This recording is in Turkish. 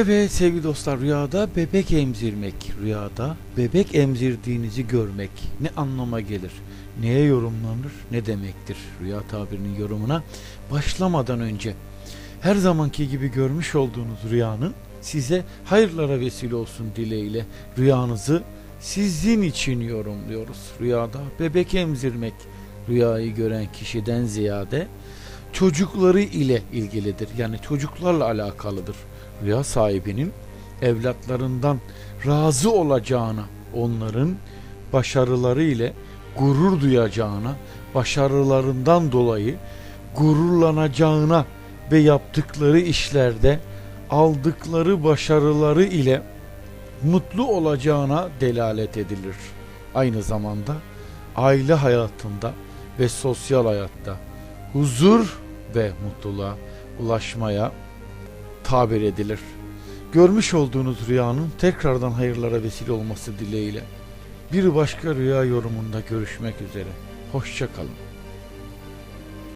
Evet sevgili dostlar rüyada bebek emzirmek, rüyada bebek emzirdiğinizi görmek ne anlama gelir? Neye yorumlanır? Ne demektir? Rüya tabirinin yorumuna başlamadan önce her zamanki gibi görmüş olduğunuz rüyanın size hayırlara vesile olsun dileğiyle rüyanızı sizin için yorumluyoruz. Rüyada bebek emzirmek rüyayı gören kişiden ziyade çocukları ile ilgilidir. Yani çocuklarla alakalıdır. Rüya sahibinin evlatlarından razı olacağına, onların başarıları ile gurur duyacağına, başarılarından dolayı gururlanacağına ve yaptıkları işlerde aldıkları başarıları ile mutlu olacağına delalet edilir. Aynı zamanda aile hayatında ve sosyal hayatta huzur ve mutluluğa ulaşmaya tabir edilir. Görmüş olduğunuz rüyanın tekrardan hayırlara vesile olması dileğiyle bir başka rüya yorumunda görüşmek üzere. Hoşçakalın.